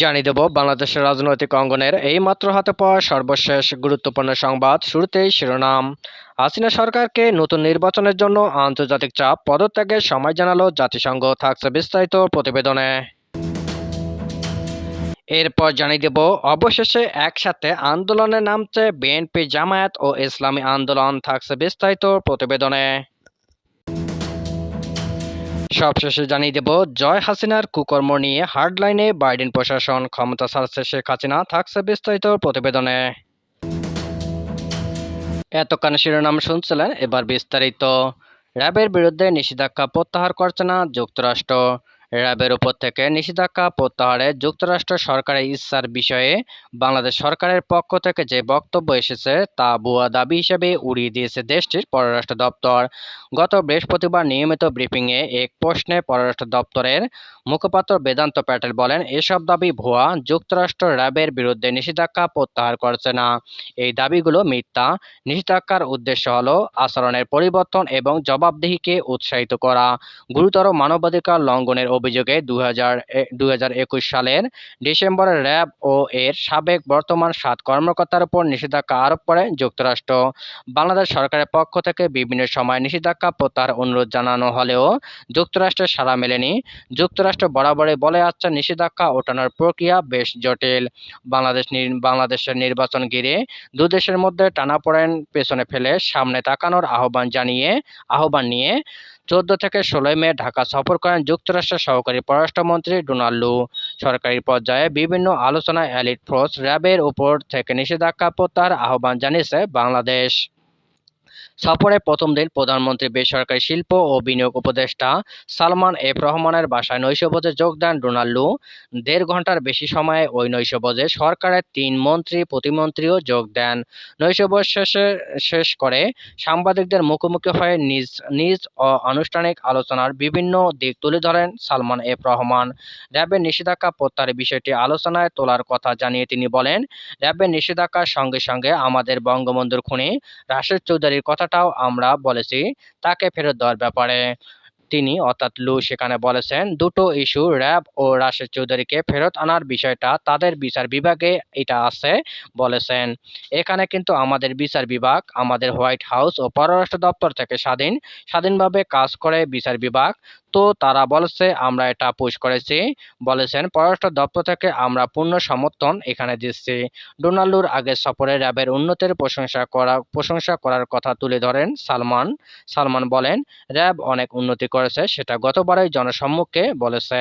জানিয়ে দেব বাংলাদেশের রাজনৈতিক অঙ্গনের এই মাত্র হাতে পাওয়া সর্বশেষ গুরুত্বপূর্ণ সংবাদ শুরুতেই শিরোনাম। হাসিনা সরকারকে নতুন নির্বাচনের জন্য আন্তর্জাতিক চাপ, পদত্যাগের সময় জানালো জাতিসংঘ, থাকছে বিস্তারিত প্রতিবেদনে। এরপর জানিয়ে দেব, অবশেষে একসাথে আন্দোলনে নামছে বিএনপি জামায়াত ও ইসলামী আন্দোলন, থাকছে বিস্তারিত প্রতিবেদনে। সবশেষে জানিয়ে দেব, জয় হাসিনার কুকর্ম নিয়ে হার্ডলাইনে বাইডেন প্রশাসন ক্ষমতা ছাড়ছে শেখ হাসিনা, থাকছে বিস্তারিত প্রতিবেদনে। এত এতক্ষণ শিরোনাম শুনছিলেন, এবার বিস্তারিত। র্যাবের বিরুদ্ধে নিষেধাজ্ঞা প্রত্যাহার করছে না যুক্তরাষ্ট্র। র্যাবের উপর থেকে নিষেধাজ্ঞা প্রত্যাহারে যুক্তরাষ্ট্র সরকারের ইচ্ছার বিষয়ে বাংলাদেশ সরকারের পক্ষ থেকে যে বক্তব্য এসেছে তা ভুয়া দাবি হিসেবে উড়িয়ে দিয়েছে দেশটির পররাষ্ট্র দপ্তর। গত বৃহস্পতিবার নিয়মিত ব্রিফিংয়ে এক প্রশ্নে পররাষ্ট্র দপ্তরের মুখপাত্র বেদান্ত প্যাটেল বলেন, এসব দাবি ভুয়া, যুক্তরাষ্ট্র র্যাবের বিরুদ্ধে নিষেধাজ্ঞা প্রত্যাহার করছে না। এই দাবিগুলো মিথ্যা। নিষেধাজ্ঞার উদ্দেশ্য হল আচরণের পরিবর্তন এবং জবাবদিহিকে উৎসাহিত করা। গুরুতর মানবাধিকার লঙ্ঘনের অভিযোগে দু হাজার সালের ডিসেম্বরে র্যাব ও এর সাবেক বর্তমান সাত কর্মকর্তার উপর নিষেধাজ্ঞা আরোপ করে যুক্তরাষ্ট্র। বাংলাদেশ সরকারের পক্ষ থেকে বিভিন্ন সময় নিষেধাজ্ঞা প্রত্যাহার অনুরোধ জানানো হলেও যুক্তরাষ্ট্রের সাড়া মেলেনি। যুক্তরাষ্ট্র বরাবরই বলে আসছে নিষেধাজ্ঞা ওঠানোর প্রক্রিয়া বেশ জটিল। বাংলাদেশ বাংলাদেশের নির্বাচন ঘিরে দু দেশের মধ্যে টানাপোড়েন পেছনে ফেলে সামনে তাকানোর আহ্বান জানিয়ে, আহ্বান নিয়ে চোদ্দ থেকে ষোলোই মে ঢাকা সফর করেন যুক্তরাষ্ট্রের সহকারী পররাষ্ট্রমন্ত্রী ডোনাল্ড লু। সরকারি পর্যায়ে বিভিন্ন আলোচনায় এলিট ফোর্স র্যাবের উপর থেকে নিষেধাজ্ঞা প্রত্যাহার আহ্বান জানিয়েছে বাংলাদেশ। সফরে প্রথম দিন প্রধানমন্ত্রী বেসরকারি শিল্প ও বিনিয়োগ উপদেষ্টা সালমান এফ রহমানের বাসায় নৈশভোজে যোগ দেন ডোনাল্ডু দেড় ঘণ্টার বেশি সময়ে ওই নৈশভোজে সরকারের তিন মন্ত্রী, প্রতিমন্ত্রীও যোগ দেন। নৈশভোজ শেষে শেষ করে সাংবাদিকদের মুখোমুখি হয়ে নিজ নিজ ও আনুষ্ঠানিক আলোচনার বিভিন্ন দিক তুলে ধরেন সালমান এফ রহমান। র্যাবের নিষেধাজ্ঞা প্রত্যাহারের বিষয়টি আলোচনায় তোলার কথা জানিয়ে তিনি বলেন, র্যাবের নিষেধাজ্ঞার সঙ্গে সঙ্গে আমাদের বঙ্গবন্ধুর খুনি রাশেদ চৌধুরীর কথা কথাটাও আমরা বলেছি, তাকে ফেরত দেওয়ার ব্যাপারে। তিনি অর্থাৎ লু সেখানে বলেছেন, দুটো ইস্যু, র্যাব ও রাশেদ চৌধুরীকে ফেরত আনার বিষয়টা তাদের বিচার বিভাগে এটা আছে বলেছেন। এখানে কিন্তু আমাদের বিচার বিভাগ, আমাদের হোয়াইট হাউস ও পররাষ্ট্র দপ্তর থেকে স্বাধীন, স্বাধীনভাবে কাজ করে বিচার বিভাগ। তো তারা বলেছে, আমরা এটা পুশ করেছি। বলেছেন, পররাষ্ট্র দপ্তর থেকে আমরা পূর্ণ সমর্থন এখানে দিচ্ছি। ডোনাল্ডুর আগের সফরে র্যাবের উন্নতির প্রশংসা করা, প্রশংসা করার কথা তুলে ধরেন সালমান। সালমান বলেন, র্যাব অনেক উন্নতি করেছে, সেটা গতবারই জনসম্মুখে বলেছে।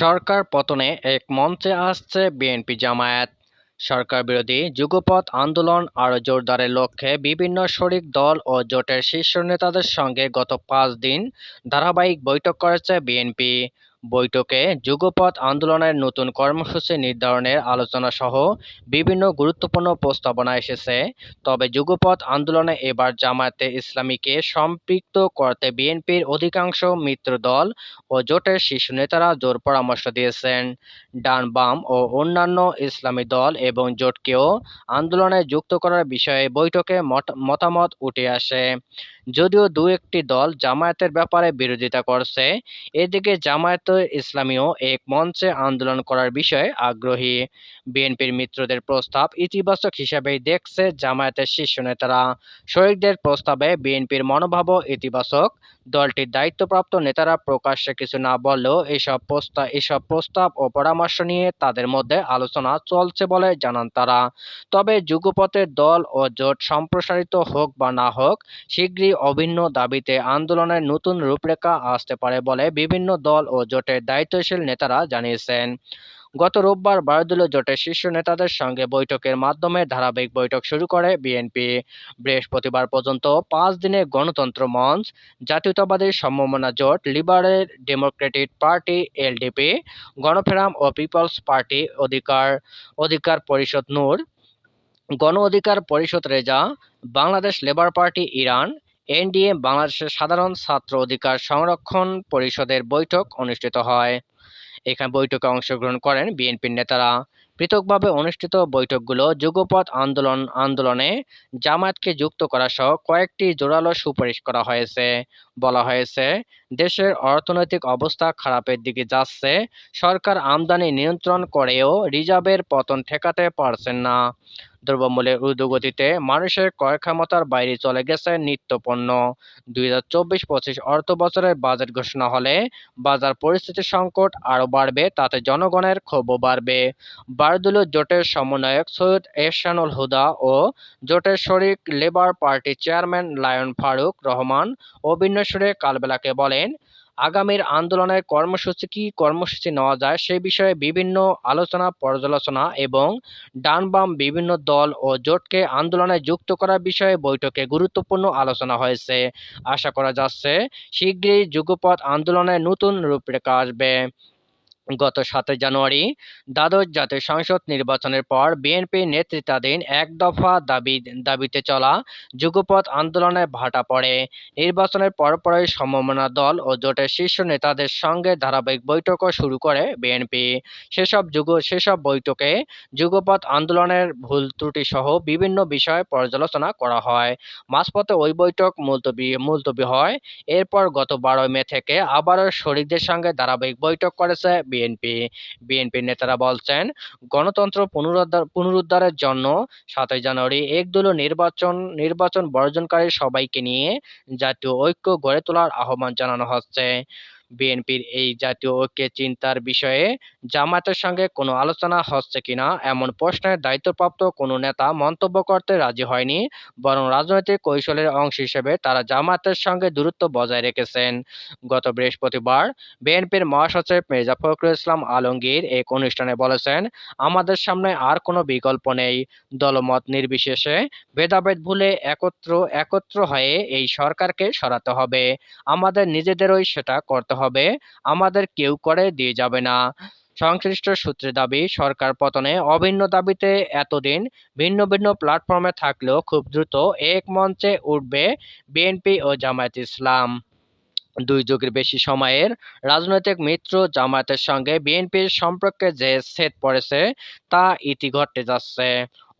সরকার পতনে এক মঞ্চে আসছে বিএনপি জামায়াত। সরকার বিরোধী যুগপৎ আন্দোলন আরও জোরদারের লক্ষ্যে বিভিন্ন শরিক দল ও জোটের শীর্ষ নেতাদের সঙ্গে গত পাঁচ দিন ধারাবাহিক বৈঠক করেছে বিএনপি। বৈঠকে যুগপৎ আন্দোলনের নতুন কর্মসূচি নির্ধারণের আলোচনা সহ বিভিন্ন গুরুত্বপূর্ণ প্রস্তাবনা এসেছে। তবে যুগপৎ আন্দোলনে এবার জামায়াতে ইসলামীকে সম্পৃক্ত করতে বিএনপির অধিকাংশ মিত্র দল ও জোটের শীর্ষ নেতারা জোর পরামর্শ দিয়েছেন। ডান বাম ও অন্যান্য ইসলামী দল এবং জোটকেও আন্দোলনে যুক্ত করার বিষয়ে বৈঠকে মতামত উঠে আসে। যদিও দু একটি দল জামায়াতের ব্যাপারে বিরোধিতা করছে, এদিকে জামায়াত ইসলামীও এক মঞ্চে আন্দোলন করার বিষয়ে আগ্রহী। বিএনপির মিত্রদের প্রস্তাব ইতিবাচক হিসেবেই দেখছে জামায়াতের শীর্ষ নেতারা। শহীদদের প্রস্তাবে বিএনপির মনোভাবও ইতিবাচক। দলটির দায়িত্বপ্রাপ্ত নেতারা প্রকাশ্যে কিছু না বললেও এসব প্রস্তাব এসব প্রস্তাব ও পরামর্শ নিয়ে তাদের মধ্যে আলোচনা চলছে বলে জানান তারা। তবে যুগপথের দল ও জোট সম্প্রসারিত হোক বা না হোক, শীঘ্রই অভিন্ন দাবিতে আন্দোলনের নতুন রূপরেখা আসতে পারে বলে বিভিন্ন দল ও জোটের দায়িত্বশীল নেতারা জানিয়েছেন। গত রোববার বারদলীয় জোটের শীর্ষ নেতাদের সঙ্গে বৈঠকের মাধ্যমে ধারাবাহিক বৈঠক শুরু করে বিএনপি। বৃহস্পতিবার পর্যন্ত পাঁচ দিনে গণতন্ত্র মঞ্চ, জাতীয়তাবাদী সম্ভাবনা জোট, লিবারেল ডেমোক্রেটিক পার্টি, এলডিপি, গণফেরাম ও পিপলস পার্টি অধিকার অধিকার পরিষদ নূর, গণ অধিকার পরিষদ Reza, Bangladesh labour party Iran NDA বাংলাদেশের সাধারণ ছাত্র অধিকার সংরক্ষণ পরিষদের বৈঠক অনুষ্ঠিত হয়। এখানে বৈঠকে অংশগ্রহণ করেন বিএনপির নেতারা। পৃথকভাবে অনুষ্ঠিত বৈঠকগুলো যুগপৎ আন্দোলন আন্দোলনে জামায়াতকে যুক্ত করা সহ কয়েকটি জোরালো সুপারিশ করা হয়েছে। বলা হয়েছে, দেশের অর্থনৈতিক অবস্থা খারাপের দিকে যাচ্ছে, সরকার আমদানি নিয়ন্ত্রণ করেও রিজার্ভের পতন ঠেকাতে পারছেন না। দ্রব্যমূল্যের ঊর্ধ্বগতিতে মানুষের ক্রয় ক্ষমতার বাইরে চলে গেছে নিত্যপণ্য। দুই হাজার চব্বিশ পঁচিশ অর্থ বছরের বাজেট ঘোষণা হলে বাজার পরিস্থিতির সংকট আরও বাড়বে, তাতে জনগণের ক্ষোভও বাড়বে। বারদুল জোটের সমন্বয়ক সৈয়দ এহসানুল হুদা ও জোটের শরিক labour party chairman lion Faruk Rahman অভিন্ন সুরে কালবেলাকে বলেন আগামীর আন্দোলনের কর্মসূচি কি কর্মসূচি নেওয়া যায় সে বিষয়ে বিভিন্ন আলোচনা, পর্যালোচনা এবং ডানবাম বিভিন্ন দল ও জোটকে আন্দোলনে যুক্ত করার বিষয়ে বৈঠকে গুরুত্বপূর্ণ আলোচনা হয়েছে। আশা করা যাচ্ছে, শীঘ্রই যুগপৎ আন্দোলনের নতুন রূপরেখা আসবে। গত সাতই জানুয়ারি দ্বাদশ জাতীয় সংসদ নির্বাচনের পর বিএনপি নেতৃত্বাধীন এক দফা দাবি, দাবিতে চলা যুগপথ আন্দোলনে ভাটা পড়ে। নির্বাচনের পরপরই সমমনা দল ও জোটের শীর্ষ নেতাদের সঙ্গে ধারাবাহিক বৈঠকও শুরু করে বিএনপি। সেসব যুগ, সেসব বৈঠকে যুগপথ আন্দোলনের ভুল ত্রুটি সহ বিভিন্ন বিষয়ে পর্যালোচনা করা হয়। মাঝপথে ওই বৈঠক মুলতবি মুলতবি হয়। এরপর গত বারোই মে থেকে আবারও শরিকদের সঙ্গে ধারাবাহিক বৈঠক করেছে বিএনপি বিএনপির নেতারা বলছেন, গণতন্ত্র পুনরুদ্ধার, পুনরুদ্ধারের জন্য সাতই জানুয়ারি একদলীয় নির্বাচন নির্বাচন বর্জনকারী সবাইকে নিয়ে জাতীয় ঐক্য গড়ে তোলার আহ্বান জানানো হচ্ছে। বিএনপির এই জাতীয় ঐক্যের চিন্তার বিষয়ে জামাতের সঙ্গে কোনো আলোচনা হচ্ছে কিনা এমন প্রশ্নের দায়িত্বপ্রাপ্ত কোনো নেতা মন্তব্য করতে রাজি হয়নি, বরং রাজনৈতিক কৌশলের অংশ হিসেবে তারা জামায়াতের সঙ্গে দূরত্ব বজায় রেখেছেন। গত বৃহস্পতিবার বিএনপির মহাসচিব মির্জা ফখরুল ইসলাম আলমগীর এক অনুষ্ঠানে বলেছেন, আমাদের সামনে আর কোনো বিকল্প নেই। দলমত নির্বিশেষে ভেদাভেদ ভুলে একত্র একত্র হয়ে এই সরকারকে সরাতে হবে। আমাদের নিজেদেরই সেটা করতে হবে আমাদের কেউ করে দিয়ে যাবে না। সংশ্লিষ্ট সূত্রের দাবি, সরকার পতনে অভিন্ন দাবিতে এতদিন ভিন্ন ভিন্ন প্ল্যাটফর্মে থাকলেও খুব দ্রুত এক মঞ্চে উঠবে বিএনপি ও জামায়াত ইসলাম। দুই যুগের বেশি সময়ের রাজনৈতিক মিত্র জামায়াতের সঙ্গে বিএনপির সম্পর্কে যে ছেদ পড়েছে, তা ইতি ঘটতে যাচ্ছে।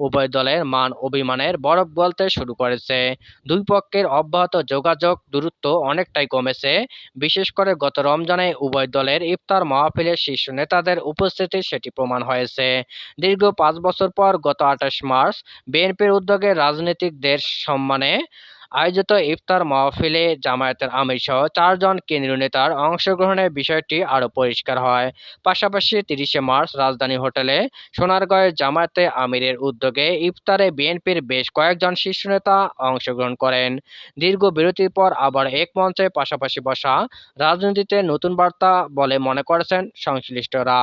উভয় দলের মান অভিমানের বরফ গলতে শুরু করেছে। দুই পক্ষের অব্যাহত যোগাযোগ দূরত্ব অনেকটাই কমেছে। বিশেষ করে গত রমজানে উভয় দলের ইফতার মাহফিলের শীর্ষ নেতাদের উপস্থিতি সেটি প্রমাণ হয়েছে। দীর্ঘ পাঁচ বছর পর গত আঠাশ মার্চ বিএনপির উদ্যোগে রাজনীতিকদের সম্মানে আয়োজিত ইফতার মাহফিলে জামায়াতের আমির সহ চারজন কেন্দ্রীয় নেতার অংশগ্রহণের বিষয়টি আরও পরিষ্কার হয়। পাশাপাশি তিরিশে মার্চ রাজধানী হোটেলে সোনারগাঁয়ে জামায়াতে আমিরের উদ্যোগে ইফতারে বিএনপির বেশ কয়েকজন শীর্ষ নেতা অংশগ্রহণ করেন। দীর্ঘ বিরতির পর আবার এক মঞ্চে পাশাপাশি বসা রাজনীতিতে নতুন বার্তা বলে মনে করেছেন সংশ্লিষ্টরা।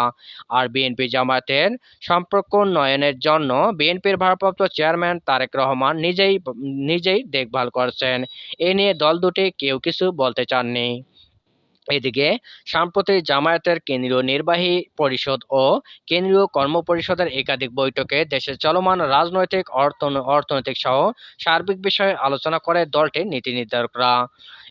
আর বিএনপি জামায়াতের সম্পর্ক উন্নয়নের জন্য বিএনপির ভারপ্রাপ্ত চেয়ারম্যান তারেক রহমান নিজেই নিজেই দেখভাল করছেন। এ নিয়ে দল দুটি কেউ কিছু বলতে চাননি। এদিকে সাম্প্রতি জামায়াতের কেন্দ্রীয় নির্বাহী পরিষদ ও কেন্দ্রীয় কর্মপরিষদের একাধিক বৈঠকে দেশের চলমান রাজনৈতিক অর্থনৈতিক সহ সার্বিক বিষয়ে আলোচনা করে দলটির নীতি নির্ধারকরা।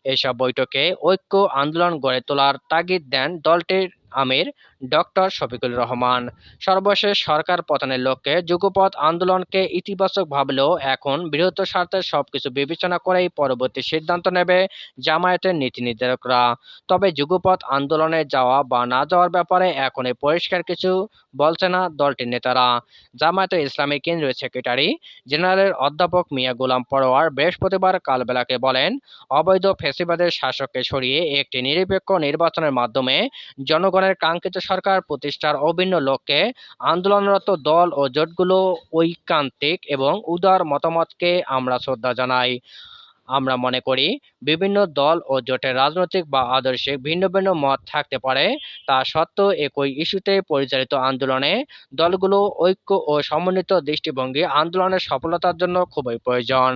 এসব বৈঠকে ঐক্য আন্দোলন গড়ে তোলার তাগিদ দেন দলটির আমির, ডক্টর শফিকুল রহমান। সর্বশেষ সরকার পতনের লক্ষ্যে যুগপথ আন্দোলনকে ইতিবাচক ভাবলেও এখন বৃহত্তর স্বার্থের সবকিছু বিবেচনা করেই পরবর্তী সিদ্ধান্ত নেবে জামায়াতের নীতি নির্ধারকরা। তবে যুগপৎ আন্দোলনে যাওয়া বা না যাওয়ার ব্যাপারে এখনই পরিষ্কার কিছু বলছে না দলটির নেতারা। জামায়াতের ইসলামী কেন্দ্রীয় সেক্রেটারি জেনারেল অধ্যাপক মিয়া গোলাম পরোয়ার বৃহস্পতিবার কালবেলাকে বলেন, অবৈধ ফেসিবাদের শাসককে সরিয়ে একটি নিরপেক্ষ নির্বাচনের মাধ্যমে জনগণের কাঙ্ক্ষিত সরকার প্রতিষ্ঠার অভিন্ন লক্ষ্যে আন্দোলনরত দল ও জোটগুলো ঐকান্তিক এবং উদার মতামতকে আমরা শ্রদ্ধা জানাই। আমরা মনে করি বিভিন্ন দল ও জোটের রাজনৈতিক বা আদর্শিক ভিন্ন ভিন্ন মত থাকতে পারে। তা সত্ত্বেও একই ইস্যুতে পরিচালিত আন্দোলনে দলগুলো ঐক্য ও সমন্বিত দৃষ্টিভঙ্গি আন্দোলনের সফলতার জন্য খুবই প্রয়োজন।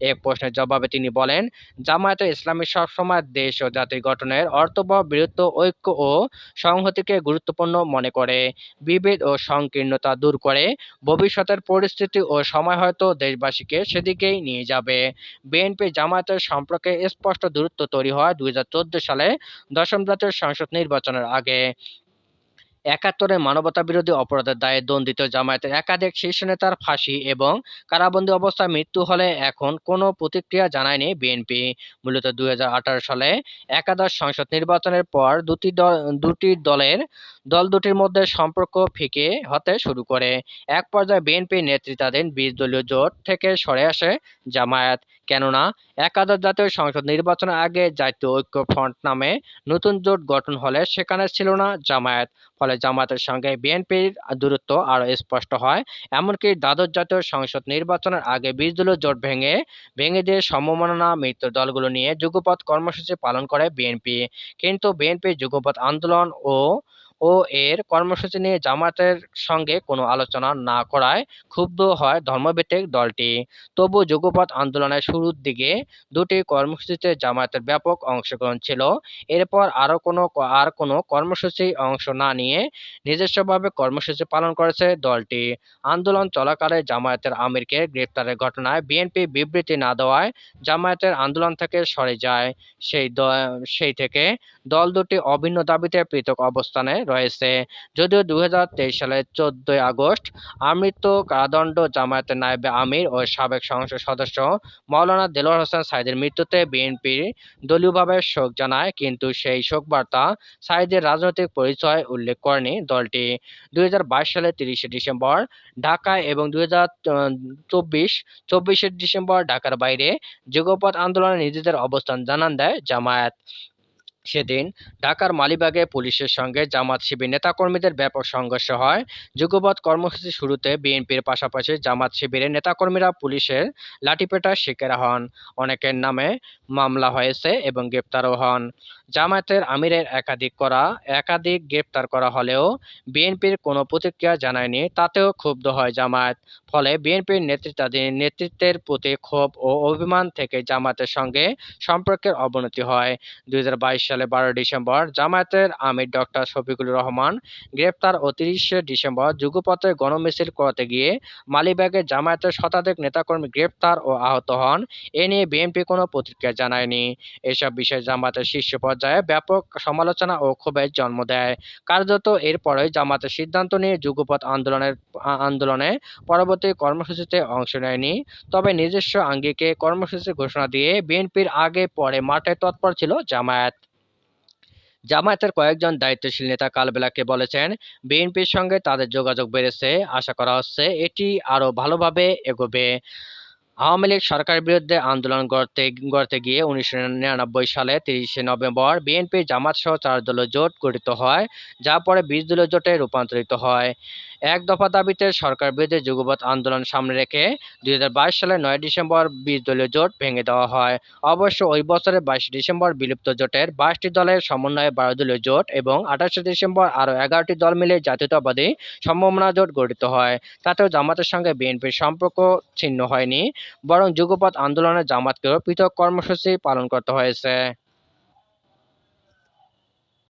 এক প্রশ্নের জবাবে তিনি বলেন, জামায়াতে ইসলামী সবসময় দেশ ও জাতি গঠনের অর্থবহ বীরত্ব, ঐক্য ও সংহতিকে গুরুত্বপূর্ণ মনে করে। বিভেদ ও সংকীর্ণতা দূর করে ভবিষ্যতের পরিস্থিতি ও সময় হয়তো দেশবাসীকে সেদিকেই নিয়ে যাবে। বিএনপি জামায়াতের সম্পর্কে স্পষ্ট দূরত্ব তৈরি হয় দুই সালে দশম জাতীয় সংসদ নির্বাচনের আগে। একাত্তরে মানবতাবিরোধী অপরাধের দায়ে দণ্ডিত জামায়াতের একাধিক শীর্ষ নেতার ফাঁসি এবং কারাবন্দী অবস্থায় মৃত্যু হলে এখন কোনো প্রতিক্রিয়া জানায়নি বিএনপি। মূলত দুই সালে একাদশ সংসদ নির্বাচনের পর দুটি দল, দুটি দলের, দল দুটির মধ্যে সম্পর্ক ফিকে হতে শুরু করে। এক পর্যায়ে বিএনপি নেতৃত্বাধীন বিশ দলীয় জোট থেকে সরে আসে জামায়াত। কেননা একাদশ জাতীয় সংসদ নির্বাচনের আগে জাতীয় ঐক্য ফ্রন্ট নামে নতুন জোট গঠন হলে সেখানে ছিল না জামায়াত। ফলে জামায়াতের সঙ্গে বিএনপির দূরত্ব আরও স্পষ্ট হয়। এমনকি দ্বাদশ জাতীয় সংসদ নির্বাচনের আগে বিশ দলীয় জোট ভেঙে ভেঙে দিয়ে সমমনা মৃত্যু দলগুলো নিয়ে যুগপৎ কর্মসূচি পালন করে বিএনপি। কিন্তু বিএনপি যুগপৎ আন্দোলন ও ও এর কর্মসূচি নিয়ে জামায়াতের সঙ্গে কোনো আলোচনা না করায় ক্ষুব্ধ হয় ধর্মভিত্তিক দলটি। তবু যুগপৎ আন্দোলনের শুরুর দিকে দুটি কর্মসূচিতে জামায়াতের ব্যাপক অংশগ্রহণ ছিল। এরপর আরও কোনো আর কোনো কর্মসূচি অংশ না নিয়ে নিজস্বভাবে কর্মসূচি পালন করেছে দলটি। আন্দোলন চলাকালে জামায়াতের আমিরকে গ্রেপ্তারের ঘটনায় বিএনপি বিবৃতি না দেওয়ায় জামায়াতের আন্দোলন থেকে সরে যায়। সেই সেই থেকে দল দুটি অভিন্ন দাবিতে পৃথক অবস্থানে রয়েছে। যদিও দুই হাজার তেইশ সালের চোদ্দই আগস্ট আমৃত্য কারাদণ্ড জামায়াতের নায়েবে আমির ও সাবেক সংসদ সদস্য মৌলানা দেলোয়ার হোসেন সাইদের মৃত্যুতে বিএনপির দলীয়ভাবে শোক জানায়, কিন্তু সেই শোক বার্তা সাইদের রাজনৈতিক পরিচয় উল্লেখ করেনি দলটি। দুই সালের তিরিশে ডিসেম্বর ঢাকায় এবং দুই চব্বিশ, চব্বিশে ডিসেম্বর ঢাকার বাইরে যুগপৎ আন্দোলনে নিজেদের অবস্থান জানান দেয় জামায়াত। সেদিন ঢাকার মালিবাগে পুলিশের সঙ্গে জামাত শিবির নেতাকর্মীদের ব্যাপক সংঘর্ষ হয়। যুগবৎ কর্মসূচি শুরুতে বিএনপির পাশাপাশি জামাত শিবিরের নেতাকর্মীরা পুলিশের লাঠিপেটার শিকার হন। অনেকের নামে মামলা হয়েছে এবং গ্রেপ্তারও হন। জামায়াতের আমিরের একাধিক করা, একাধিক গ্রেপ্তার করা হলেও বিএনপির কোনো প্রতিক্রিয়া জানায়নি, তাতেও ক্ষুব্ধ হয় জামায়াত। ফলে বিএনপির নেতৃত্বাধীন, নেতৃত্বের প্রতি ক্ষোভ ও অভিমান থেকে জামায়াতের সঙ্গে সম্পর্কের অবনতি হয়। দু হাজার বাইশ সালে বারো ডিসেম্বর জামায়াতের আমির ডক্টর শফিকুল রহমান গ্রেপ্তার ও তিরিশে ডিসেম্বর যুগপথে গণমিছিল করতে গিয়ে মালিবাগে জামায়াতের শতাধিক নেতাকর্মী গ্রেপ্তার ও আহত হন। এ নিয়ে বিএনপি কোনো প্রতিক্রিয়া জানায়নি। এসব বিষয়ে জামায়াতের শীর্ষ পর্যায়ে ব্যাপক সমালোচনা ও ক্ষোভের জন্ম দেয়। কার্যত এরপরই জামাতের সিদ্ধান্ত নিয়ে যুগপথ আন্দোলনের আন্দোলনে পরবর্তী কর্মসূচিতে অংশ নেয়নি। তবে নিজস্ব আঙ্গিকে কর্মসূচি ঘোষণা দিয়ে বিএনপির আগে পরে মাঠে তৎপর ছিল জামায়াত। জামায়াতের কয়েকজন দায়িত্বশীল নেতা কালবেলাকে বলেছেন, বিএনপির সঙ্গে তাদের যোগাযোগ বেড়েছে, আশা করা হচ্ছে এটি আরও ভালোভাবে এগোবে। আওয়ামী লীগ সরকারের বিরুদ্ধে আন্দোলন গড়তে গড়তে গিয়ে উনিশশো নিরানব্বই সালে তিরিশে নভেম্বর বিএনপি জামাত সহ চার দলীয় জোট গঠিত হয়, যা পরে বিশ দলীয় জোটে রূপান্তরিত হয়। এক দফা দাবিতে সরকার বিরুদ্ধে যুগপৎ আন্দোলন সামনে রেখে দুই সালের নয় ডিসেম্বর বিশ দলীয় জোট ভেঙে দেওয়া হয়। অবশ্য ওই বছরের বাইশে ডিসেম্বর বিলুপ্ত জোটের বাইশটি দলের সমন্বয়ে বারো দলীয় জোট এবং আঠাশে ডিসেম্বর আরও এগারোটি দল মিলে জাতীয়তাবাদী সম্ভাবনা জোট গঠিত হয়। তাতেও জামাতের সঙ্গে বিএনপির সম্পর্ক ছিন্ন হয়নি, বরং যুগপৎ আন্দোলনে জামাতকেও পৃথক কর্মসূচি পালন করতে হয়েছে।